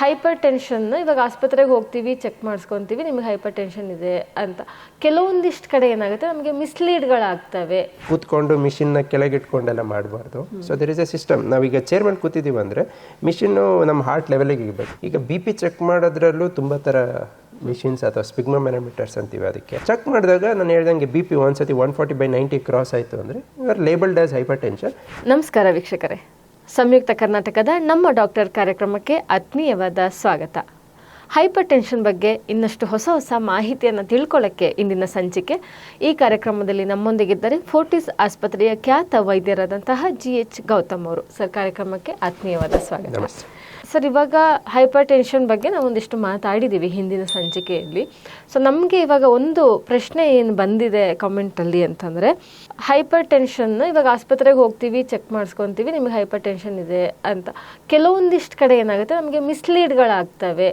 Hyper tension ಇವಾಗ ಆಸ್ಪತ್ರೆಗೆ ಹೋಗ್ತೀವಿ ಚೆಕ್ ಮಾಡಿಸ್ಕೊತೀವಿ ನಿಮಗೆ ಹೈಪರ್ ಟೆನ್ಷನ್ ಇದೆ ಅಂತ. ಕೆಲವೊಂದಿಷ್ಟು ಕಡೆ ಏನಾಗುತ್ತೆ ನಮಗೆ ಮಿಸ್ಲೀಡ್ಗಳಾಗ್ತವೆ. ಕೂತ್ಕೊಂಡು ಮಿಷಿನ್ನ ಕೆಳಗಿಟ್ಕೊಂಡೆಲ್ಲ ಮಾಡಬಾರ್ದು. So there is a system ನಾವೀಗ ಚೇರ್ ಮೇಲೆ ಕೂತಿದ್ದೀವಿ ಅಂದರೆ ಮಿಷಿನ್ನು ನಮ್ಮ ಹಾರ್ಟ್ ಲೆವೆಲಿಗೆ ಇರಬೇಕು. ಈಗ ಬಿ ಪಿ ಚೆಕ್ ಮಾಡೋದ್ರಲ್ಲೂ ತುಂಬ ಥರ ಮಿಷಿನ್ಸ್ ಅಥವಾ ಸ್ಪಿಗ್ಮಾ ಮ್ಯಾನೋಮೀಟರ್ಸ್ ಅಂತೀವಿ ಅದಕ್ಕೆ. ಚೆಕ್ ಮಾಡಿದಾಗ ನಾನು ಹೇಳ್ದಂಗೆ ಬಿ ಪಿ ಒಂದ್ಸತಿ one forty by ninety cross ಆಯಿತು ಅಂದರೆ label labelled as hypertension ನಮಸ್ಕಾರ ವೀಕ್ಷಕರೇ. ಸಂಯುಕ್ತ ಕರ್ನಾಟಕದ ನಮ್ಮ ಡಾಕ್ಟರ್ ಕಾರ್ಯಕ್ರಮಕ್ಕೆ ಆತ್ಮೀಯವಾದ ಸ್ವಾಗತ. ಹೈಪರ್ ಟೆನ್ಷನ್ ಬಗ್ಗೆ ಇನ್ನಷ್ಟು ಹೊಸ ಹೊಸ ಮಾಹಿತಿಯನ್ನು ತಿಳ್ಕೊಳ್ಳೋಕ್ಕೆ ಇಂದಿನ ಸಂಚಿಕೆ. ಈ ಕಾರ್ಯಕ್ರಮದಲ್ಲಿ ನಮ್ಮೊಂದಿಗಿದ್ದರೆ ಫೋರ್ಟಿಸ್ ಆಸ್ಪತ್ರೆಯ ಖ್ಯಾತ ವೈದ್ಯರಾದಂತಹ ಜಿ ಎಚ್ ಗೌತಮ್ ಅವರು. ಸರ್, ಕಾರ್ಯಕ್ರಮಕ್ಕೆ ಆತ್ಮೀಯವಾದ ಸ್ವಾಗತ. ಸರ್, ಇವಾಗ ಹೈಪರ್ ಟೆನ್ಷನ್ ಬಗ್ಗೆ ನಾವು ಒಂದಿಷ್ಟು ಮಾತಾಡಿದ್ದೀವಿ ಹಿಂದಿನ ಸಂಚಿಕೆಯಲ್ಲಿ ಸೊ ನಮಗೆ ಇವಾಗ ಒಂದು ಪ್ರಶ್ನೆ ಏನು ಬಂದಿದೆ ಕಮೆಂಟಲ್ಲಿ ಅಂತಂದರೆ ಹೈಪರ್ ಟೆನ್ಷನ್ ಇವಾಗ ಆಸ್ಪತ್ರೆಗೆ ಹೋಗ್ತೀವಿ ಚೆಕ್ ಮಾಡಿಸ್ಕೊತೀವಿ, ನಿಮಗೆ ಹೈಪರ್ ಟೆನ್ಷನ್ ಇದೆ ಅಂತ. ಕೆಲವೊಂದಿಷ್ಟು ಕಡೆ ಏನಾಗುತ್ತೆ, ನಮಗೆ ಮಿಸ್ಲೀಡ್ಗಳಾಗ್ತವೆ.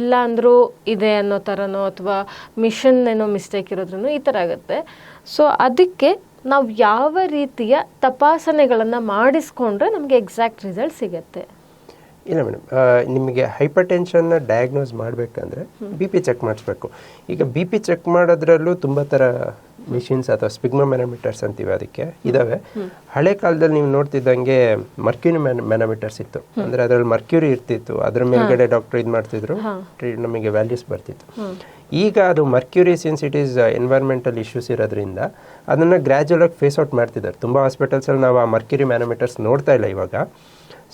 ಇಲ್ಲ ಅಂದರೂ ಇದೆ ಅನ್ನೋ ಥರನೋ ಅಥವಾ ಮಿಷನ್ ಏನೋ ಮಿಸ್ಟೇಕ್ ಇರೋದ್ರೂ ಈ ಥರ ಆಗುತ್ತೆ. ಸೊ ಅದಕ್ಕೆ ನಾವು ಯಾವ ರೀತಿಯ ತಪಾಸಣೆಗಳನ್ನು ಮಾಡಿಸ್ಕೊಂಡ್ರೆ ನಮಗೆ ಎಕ್ಸಾಕ್ಟ್ ರಿಸಲ್ಟ್ ಸಿಗುತ್ತೆ. ಇಲ್ಲ ಮೇಡಮ್ ನಿಮಗೆ ಹೈಪರ್ ಟೆನ್ಷನ್ನ ಡಯಾಗ್ನೋಸ್ ಮಾಡಬೇಕಂದ್ರೆ ಬಿ ಪಿ ಚೆಕ್ ಮಾಡಿಸ್ಬೇಕು. ಈಗ ಬಿ ಪಿ ಚೆಕ್ ಮಾಡೋದ್ರಲ್ಲೂ ತುಂಬ ಥರ ಮಿಷಿನ್ಸ್ ಅಥವಾ ಸ್ಪಿಗ್ಮಾ ಮ್ಯಾನೋಮೀಟರ್ಸ್ ಅಂತೀವಿ ಅದಕ್ಕೆ ಇದಾವೆ. ಹಳೆ ಕಾಲದಲ್ಲಿ ನೀವು ನೋಡ್ತಿದ್ದಂಗೆ ಮರ್ಕ್ಯೂರಿ ಮ್ಯಾನೋಮೀಟರ್ಸ್ ಇತ್ತು. ಅಂದರೆ ಅದರಲ್ಲಿ ಮರ್ಕ್ಯೂರಿ ಇರ್ತಿತ್ತು. ಅದ್ರ ಮೇಲ್ಗಡೆ ಡಾಕ್ಟರ್ ಇದು ಮಾಡ್ತಿದ್ರು. ನಮಗೆ ವ್ಯಾಲ್ಯೂಸ್ ಬರ್ತಿತ್ತು. ಈಗ ಅದು mercury since it is environmental issues ಇರೋದ್ರಿಂದ ಅದನ್ನು ಗ್ರ್ಯಾಜುವಲಾಗಿ ಆಗಿ ಫೇಸ್ ಔಟ್ ಮಾಡ್ತಿದ್ದಾರೆ. ತುಂಬ ಹಾಸ್ಪಿಟಲ್ಸಲ್ಲಿ ನಾವು ಆ ಮರ್ಕ್ಯೂರಿ ಮ್ಯಾನೋಮೀಟರ್ಸ್ ನೋಡ್ತಾ ಇಲ್ಲ ಇವಾಗ.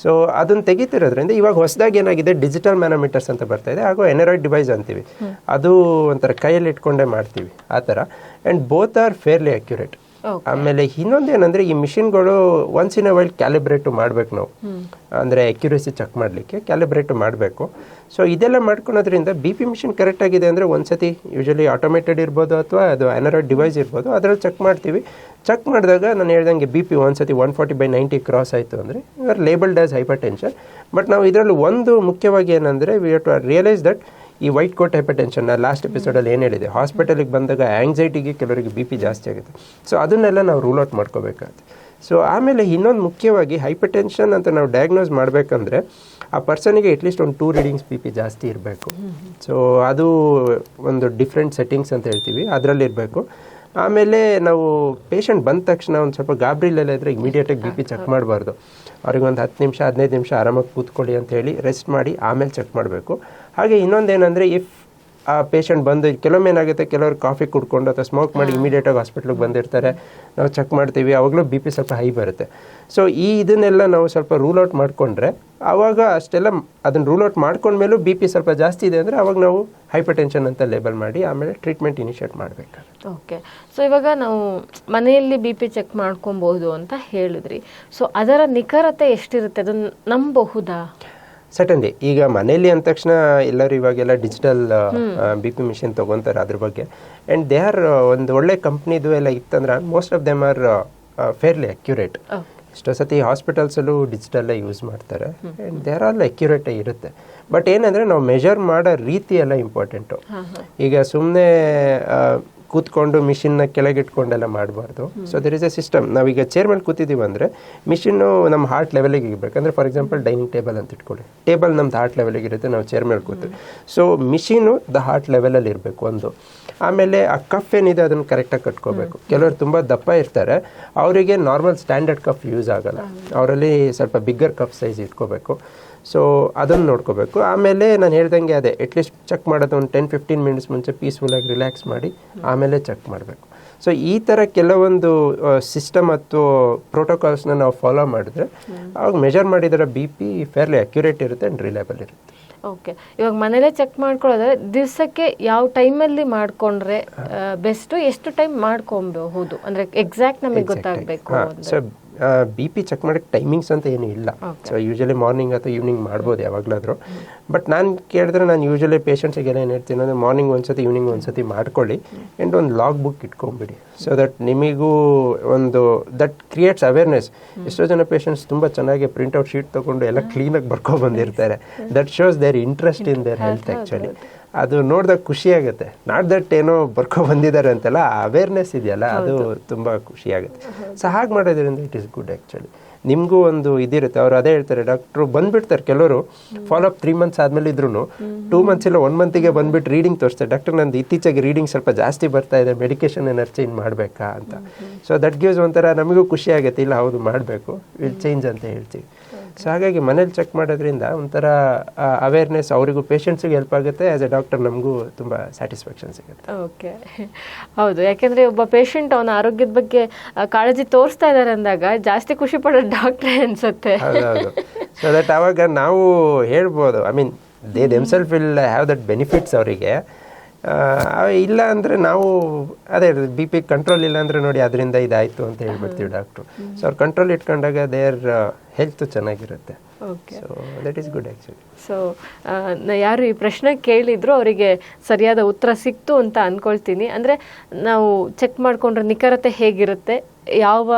ಸೊ ಅದನ್ನು ತೆಗಿತಿರೋದ್ರಿಂದ ಇವಾಗ ಹೊಸದಾಗಿ ಏನಾಗಿದೆ ಡಿಜಿಟಲ್ ಮ್ಯಾನೋಮೀಟರ್ಸ್ ಅಂತ ಬರ್ತಾ ಇದೆ. ಹಾಗೂ ಎನರಾಯ್ಡ್ ಡಿವೈಸ್ ಅಂತೀವಿ. ಅದು ಒಂಥರ ಕೈಯಲ್ಲಿ ಇಟ್ಕೊಂಡೇ ಮಾಡ್ತೀವಿ ಆ ಥರ. And both are fairly accurate ಆಮೇಲೆ ಇನ್ನೊಂದು ಏನಂದ್ರೆ ಈ ಮಿಷಿನ್ಗಳು once in a while calibrate ಮಾಡಬೇಕು ನಾವು. ಅಂದ್ರೆ ಅಕ್ಯುರೇಸಿ ಚೆಕ್ ಮಾಡ್ಲಿಕ್ಕೆ ಕ್ಯಾಲಿಬ್ರೇಟ್ ಮಾಡಬೇಕು. ಸೊ ಇದೆಲ್ಲ ಮಾಡ್ಕೊಳೋದ್ರಿಂದ ಬಿ ಪಿ ಮಿಷಿನ್ ಕರೆಕ್ಟ್ ಆಗಿದೆ ಅಂದರೆ ಒಂದ್ಸತಿ ಯೂಶಲಿ ಆಟೋಮೇಟೆಡ್ ಇರ್ಬೋದು ಅಥವಾ ಅದು ಆನರಾಯ್ಡ್ ಡಿವೈಸ್ ಇರ್ಬೋದು ಅದರಲ್ಲಿ ಚೆಕ್ ಮಾಡ್ತೀವಿ. ಚೆಕ್ ಮಾಡಿದಾಗ ನಾನು ಹೇಳ್ದಂಗೆ ಬಿ ಪಿ ಒಂದ್ಸತಿ one forty by ninety cross ಆಯಿತು ಅಂದರೆ are labelled as hypertension but ನಾವು ಇದರಲ್ಲಿ ಒಂದು ಮುಖ್ಯವಾಗಿ ಏನಂದರೆ ವಿ ಟು ರಿಯಲೈಸ್ ದಟ್ ಈ white coat hypertension last ಎಪಿಸೋಡಲ್ಲಿ ಏನು ಹೇಳಿದೆ? ಹಾಸ್ಪಿಟಲಿಗೆ ಬಂದಾಗ ಆಂಗ್ಸೈಟಿಗೆ ಕೆಲವರಿಗೆ ಬಿ ಪಿ ಜಾಸ್ತಿ ಆಗುತ್ತೆ. ಸೊ ಅದನ್ನೆಲ್ಲ ನಾವು ರೂಲ್ ಔಟ್ ಮಾಡ್ಕೋಬೇಕಾಗುತ್ತೆ. ಸೊ ಆಮೇಲೆ ಇನ್ನೊಂದು ಮುಖ್ಯವಾಗಿ ಹೈಪರ್ ಟೆನ್ಷನ್ ಅಂತ ನಾವು ಡಯಾಗ್ನೋಸ್ ಮಾಡಬೇಕಂದ್ರೆ ಆ ಪರ್ಸನಿಗೆ ಅಟ್ಲೀಸ್ಟ್ ಒಂದು ಟೂ ರೀಡಿಂಗ್ಸ್ ಬಿ ಪಿ ಜಾಸ್ತಿ ಇರಬೇಕು. ಸೊ ಅದು ಒಂದು ಡಿಫ್ರೆಂಟ್ ಸೆಟ್ಟಿಂಗ್ಸ್ ಅಂತ ಹೇಳ್ತೀವಿ. ಅದರಲ್ಲಿ ಇರಬೇಕು. ಆಮೇಲೆ ನಾವು ಪೇಷಂಟ್ ಬಂದ ತಕ್ಷಣ ಒಂದು ಸ್ವಲ್ಪ ಗಾಬ್ರಿಲೆಲ್ಲ ಇದ್ದರೆ ಇಮಿಡಿಯೇಟಾಗಿ ಬಿ ಪಿ ಚೆಕ್ ಮಾಡಬಾರ್ದು. ಅವ್ರಿಗೆ ಒಂದು ಹತ್ತು ನಿಮಿಷ ಹದಿನೈದು ನಿಮಿಷ ಆರಾಮಾಗಿ ಕೂತ್ಕೊಳ್ಳಿ ಅಂತ ಹೇಳಿ ರೆಸ್ಟ್ ಮಾಡಿ ಆಮೇಲೆ ಚೆಕ್ ಮಾಡಬೇಕು. ಹಾಗೆ ಇನ್ನೊಂದೇನೆಂದರೆ ಇಫ್ ಆ ಪೇಷಂಟ್ ಬಂದು ಕೆಲವೊಮ್ಮೆ ಏನಾಗುತ್ತೆ ಕೆಲವರು ಕಾಫಿ ಕುಡ್ಕೊಂಡು ಅಥವಾ ಸ್ಮೋಕ್ ಮಾಡಿ ಇಮಿಡಿಯೇಟಾಗಿ ಹಾಸ್ಪಿಟ್ಲಿಗೆ ಬಂದಿರ್ತಾರೆ. ನಾವು ಚೆಕ್ ಮಾಡ್ತೀವಿ ಅವಾಗಲೂ ಬಿ ಪಿ ಸ್ವಲ್ಪ ಹೈ ಬರುತ್ತೆ. ಸೊ ಈ ಇದನ್ನೆಲ್ಲ ನಾವು ಸ್ವಲ್ಪ ರೂಲ್ ಔಟ್ ಮಾಡಿಕೊಂಡ್ರೆ ಆವಾಗ ಅಷ್ಟೆಲ್ಲ ಅದನ್ನು ರೂಲ್ ಔಟ್ ಮಾಡ್ಕೊಂಡ್ಮೇಲೂ ಬಿ ಪಿ ಸ್ವಲ್ಪ ಜಾಸ್ತಿ ಇದೆ ಅಂದರೆ ಅವಾಗ ನಾವು ಹೈಪರ್ ಟೆನ್ಷನ್ ಅಂತ ಲೇಬಲ್ ಮಾಡಿ ಆಮೇಲೆ ಟ್ರೀಟ್ಮೆಂಟ್ ಇನಿಷಿಯೇಟ್ ಮಾಡಬೇಕಾಗುತ್ತೆ. ಓಕೆ ಸೊ ಇವಾಗ ನಾವು ಮನೆಯಲ್ಲಿ ಬಿ ಪಿ ಚೆಕ್ ಮಾಡ್ಕೊಬೋದು ಅಂತ ಹೇಳಿದ್ರಿ. ಸೊ ಅದರ ನಿಖರತೆ ಎಷ್ಟಿರುತ್ತೆ? ಅದನ್ನು ನಂಬಬಹುದಾ? ಸಟನ್ಲಿ ಈಗ ಮನೆಯಲ್ಲಿ ಅಂದ ತಕ್ಷಣ ಎಲ್ಲರೂ ಇವಾಗೆಲ್ಲ ಡಿಜಿಟಲ್ ಬಿ ಪಿ ಮಿಷಿನ್ ತೊಗೊತಾರೆ ಅದ್ರ ಬಗ್ಗೆ. ಆ್ಯಂಡ್ ದೇ ಆರ್ ಒಂದು ಒಳ್ಳೆ ಕಂಪ್ನಿದು ಎಲ್ಲ ಇತ್ತಂದ್ರೆ most of them are fairly accurate ಎಷ್ಟೋ ಸತಿ ಹಾಸ್ಪಿಟಲ್ಸಲ್ಲೂ ಡಿಜಿಟಲ್ಲೇ ಯೂಸ್ ಮಾಡ್ತಾರೆ. ಆ್ಯಂಡ್ ದೇರ್ ಆಲ್ ಅಕ್ಯುರೇಟೇ ಇರುತ್ತೆ. ಬಟ್ ಏನಂದರೆ ನಾವು ಮೆಜರ್ ಮಾಡೋ ರೀತಿ ಎಲ್ಲ ಇಂಪಾರ್ಟೆಂಟು ಈಗ ಸುಮ್ಮನೆ ಕೂತ್ಕೊಂಡು ಮಿಷಿನ್ನ ಕೆಳಗಿಟ್ಕೊಂಡೆಲ್ಲ ಮಾಡಬಾರ್ದು. So there is a system ನಾವೀಗ ಚೇರ್ ಮೇಲೆ ಕೂತಿದ್ದೀವಿ ಅಂದರೆ ಮಿಷಿನ್ನು ನಮ್ಮ ಹಾರ್ಟ್ ಲೆವೆಲಿಗೆ ಇರಬೇಕು. ಅಂದರೆ ಫಾರ್ ಎಕ್ಸಾಂಪಲ್ ಡೈನಿಂಗ್ ಟೇಬಲ್ ಅಂತ ಇಟ್ಕೊಳ್ಳಿ. ಟೇಬಲ್ ನಮ್ದು ಹಾರ್ಟ್ ಲೆವೆಲಿಗೆ ಇರುತ್ತೆ ನಾವು ಚೇರ್ ಮೇಲೆ ಕೂತೀವಿ ಸೊ ಮಿಷಿನು ದ ಹಾರ್ಟ್ ಲೆವೆಲಲ್ಲಿ ಇರಬೇಕು ಒಂದು. ಆಮೇಲೆ ಆ ಕಫ್ ಏನಿದೆ ಅದನ್ನು ಕರೆಕ್ಟಾಗಿ ಕಟ್ಕೋಬೇಕು. ಕೆಲವರು ತುಂಬ ದಪ್ಪ ಇರ್ತಾರೆ. ಅವರಿಗೆ ನಾರ್ಮಲ್ ಸ್ಟ್ಯಾಂಡರ್ಡ್ ಕಫ್ ಯೂಸ್ ಆಗಲ್ಲ. ಅವರಲ್ಲಿ ಸ್ವಲ್ಪ ಬಿಗ್ಗರ್ ಕಫ್ ಸೈಜ್ ಇಟ್ಕೋಬೇಕು. ಸೊ ಅದನ್ನು ನೋಡ್ಕೋಬೇಕು. ಆಮೇಲೆ ನಾನು ಹೇಳ್ದಂಗೆ ಅದೇ ಅಟ್ಲೀಸ್ಟ್ ಚೆಕ್ ಮಾಡೋದು ಒಂದು ಟೆನ್ ಫಿಫ್ಟೀನ್ ಮಿನಿಟ್ಸ್ ಮುಂಚೆ ಪೀಸ್ಫುಲ್ಲಾಗಿ ರಿಲ್ಯಾಕ್ಸ್ ಮಾಡಿ ಆಮೇಲೆ ಚೆಕ್ ಮಾಡಬೇಕು. ಸೊ ಈ ಥರ ಕೆಲವೊಂದು ಸಿಸ್ಟಮ್ ಮತ್ತು ಪ್ರೋಟೋಕಾಲ್ಸ್ನ ನಾವು ಫಾಲೋ ಮಾಡಿದ್ರೆ ಅವಾಗ ಮೆಜರ್ ಮಾಡಿದರೆ ಬಿ ಪಿ ಫೇರ್ಲಿ ಅಕ್ಯುರೇಟ್ ಇರುತ್ತೆ ಆ್ಯಂಡ್ ರಿಲೇಬಲ್ ಇರುತ್ತೆ. ಓಕೆ ಇವಾಗ ಮನೇಲೇ ಚೆಕ್ ಮಾಡ್ಕೊಳ್ಳೋದ್ರೆ ದಿವಸಕ್ಕೆ ಯಾವ ಟೈಮಲ್ಲಿ ಮಾಡ್ಕೊಂಡ್ರೆ ಬೆಸ್ಟ್ ಎಷ್ಟು ಟೈಮ್ ಮಾಡ್ಕೊಬಹುದು ಅಂದ್ರೆ ಎಕ್ಸಾಕ್ಟ್ ನಮಗೆ ಗೊತ್ತಾಗಬೇಕು ಸೊ ಬಿ ಪಿ ಚೆಕ್ ಮಾಡೋಕ್ಕೆ ಟೈಮಿಂಗ್ಸ್ ಅಂತ ಏನು ಇಲ್ಲ. ಸೊ ಯೂಶಲಿ ಮಾರ್ನಿಂಗ್ ಅಥವಾ ಈವ್ನಿಂಗ್ ಮಾಡ್ಬೋದು ಯಾವಾಗಲಾದರೂ. ಬಟ್ ನಾನು ಕೇಳಿದ್ರೆ ನಾನು ಯೂಶಲಿ ಪೇಷಂಟ್ಸಿಗೆಲ್ಲ ಏನು ಹೇಳ್ತೀನಿ ಅಂದರೆ ಮಾರ್ನಿಂಗ್ ಒಂದ್ಸತಿ ಈವ್ನಿಂಗ್ ಒಂದ್ಸತಿ ಮಾಡ್ಕೊಳ್ಳಿ. ಆ್ಯಂಡ್ ಒಂದು ಲಾಗ್ ಬುಕ್ ಇಟ್ಕೊಂಬಿಡಿ ಸೊ ದಟ್ ನಿಮಗೂ ಒಂದು ದಟ್ ಕ್ರಿಯೇಟ್ಸ್ ಅವೇರ್ನೆಸ್ ಎಷ್ಟೋ ಜನ ಪೇಷಂಟ್ಸ್ ತುಂಬ ಚೆನ್ನಾಗಿ ಪ್ರಿಂಟ್ಔಟ್ ಶೀಟ್ ತೊಗೊಂಡು ಎಲ್ಲ ಕ್ಲೀನಾಗಿ ಬರ್ಕೊ ಬಂದಿರ್ತಾರೆ. That shows their interest in their health actually ಅದು ನೋಡಿದಾಗ ಖುಷಿ ಆಗುತ್ತೆ. ನಾಟ್ ದಟ್ ಏನೋ ಬರ್ಕೊ ಬಂದಿದ್ದಾರೆ ಅಂತೆಲ್ಲ ಅವೇರ್ನೆಸ್ ಇದೆಯಲ್ಲ ಅದು ತುಂಬ ಖುಷಿ ಆಗುತ್ತೆ. ಸೊ ಹಾಗೆ ಮಾಡೋದ್ರಿಂದ ಇಟ್ ಇಸ್ ಗುಡ್ ಆ್ಯಕ್ಚುಲಿ ನಿಮಗೂ ಒಂದು ಇದಿರುತ್ತೆ. ಅವ್ರು ಅದೇ ಹೇಳ್ತಾರೆ ಡಾಕ್ಟ್ರು ಬಂದ್ಬಿಡ್ತಾರೆ ಕೆಲವರು ಫಾಲೋ ಅಪ್ ತ್ರೀ ಮಂತ್ಸ್ ಆದಮೇಲೆ ಇದ್ರು ಟೂ ಮಂತ್ಸ್ ಇಲ್ಲ ಒನ್ ಮಂತಿಗೆ ಬಂದ್ಬಿಟ್ಟು ರೀಡಿಂಗ್ ತೋರಿಸ್ತಾರೆ. ಡಾಕ್ಟರ್ ನಂದು ಇತ್ತೀಚೆಗೆ ರೀಡಿಂಗ್ ಸ್ವಲ್ಪ ಜಾಸ್ತಿ ಬರ್ತಾ ಇದೆ ಮೆಡಿಕೇಶನ್ ಏನಾರು ಚೇಂಜ್ ಮಾಡಬೇಕಾ ಅಂತ. ಸೊ ದಟ್ ಗಿವ್ಸ್ ಒಂಥರ ನಮಗೂ ಖುಷಿ ಆಗುತ್ತೆ. ಇಲ್ಲ ಹೌದು ಮಾಡಬೇಕು. ವಿಲ್ ಚೇಂಜ್ ಅಂತ ಹೇಳ್ತೀವಿ. ಸೊ ಹಾಗಾಗಿ ಮನೇಲಿ ಚೆಕ್ ಮಾಡೋದ್ರಿಂದ ಒಂಥರ ಅವೇರ್ನೆಸ್ ಅವರಿಗೂ ಪೇಷಂಟ್ಸಿಗೆ ಹೆಲ್ಪ್ ಆಗುತ್ತೆ ಆ್ಯಸ್ ಎ ಡಾಕ್ಟರ್ ನಮಗೂ ತುಂಬ ಸ್ಯಾಟಿಸ್ಫ್ಯಾಕ್ಷನ್ ಸಿಗುತ್ತೆ. ಓಕೆ ಹೌದು ಯಾಕೆಂದರೆ ಒಬ್ಬ ಪೇಷಂಟ್ ಅವನ ಆರೋಗ್ಯದ ಬಗ್ಗೆ ಕಾಳಜಿ ತೋರಿಸ್ತಾ ಇದ್ದಾರೆ ಅಂದಾಗ ಜಾಸ್ತಿ ಖುಷಿ ಪಡೋ ಡಾಕ್ಟ್ರೇ ಅನಿಸುತ್ತೆ. ಸೊ ದಟ್ ಆವಾಗ ನಾವು ಹೇಳ್ಬೋದು I mean they themselves will have that benefits ಅವರಿಗೆ. ಇಲ್ಲ ಅಂದರೆ ನಾವು ಅದೇ ಬಿ ಪಿ ಕಂಟ್ರೋಲ್ ಇಲ್ಲ ಅಂದರೆ ನೋಡಿ ಅದರಿಂದ ಇದಾಯಿತು ಅಂತ ಹೇಳ್ಬಿಡ್ತೀವಿ ಡಾಕ್ಟ್ರು ಸೊ ಅವ್ರು ಕಂಟ್ರೋಲ್ ಇಟ್ಕೊಂಡಾಗ ದೇರ್ ಹೆಲ್ತ್ ಚೆನ್ನಾಗಿರುತ್ತೆ. Okay so that is good actually so ಯಾರು ಈ ಪ್ರಶ್ನೆ ಕೇಳಿದ್ರು ಅವರಿಗೆ ಸರಿಯಾದ ಉತ್ತರ ಸಿಕ್ತು ಅಂತ ಅನ್ಕೊಳ್ತೀನಿ. ಅಂದರೆ ನಾವು ಚೆಕ್ ಮಾಡ್ಕೊಂಡ್ರೆ ನಿಖರತೆ ಹೇಗಿರುತ್ತೆ? ಯಾವ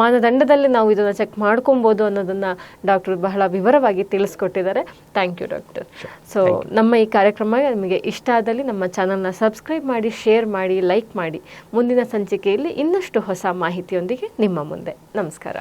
ಮಾನದಂಡದಲ್ಲಿ ನಾವು ಇದನ್ನು ಚೆಕ್ ಮಾಡ್ಕೊಬೋದು ಅನ್ನೋದನ್ನು ಡಾಕ್ಟರ್ ಬಹಳ ವಿವರವಾಗಿ ತಿಳಿಸ್ಕೊಟ್ಟಿದ್ದಾರೆ. ಥ್ಯಾಂಕ್ ಯು ಡಾಕ್ಟರ್ ಸೊ ನಮ್ಮ ಈ ಕಾರ್ಯಕ್ರಮ ನಿಮಗೆ ಇಷ್ಟ ಆದಲ್ಲಿ ನಮ್ಮ ಚಾನಲ್ನ ಸಬ್ಸ್ಕ್ರೈಬ್ ಮಾಡಿ ಶೇರ್ ಮಾಡಿ ಲೈಕ್ ಮಾಡಿ. ಮುಂದಿನ ಸಂಚಿಕೆಯಲ್ಲಿ ಇನ್ನಷ್ಟು ಹೊಸ ಮಾಹಿತಿಯೊಂದಿಗೆ ನಿಮ್ಮ ಮುಂದೆ. ನಮಸ್ಕಾರ.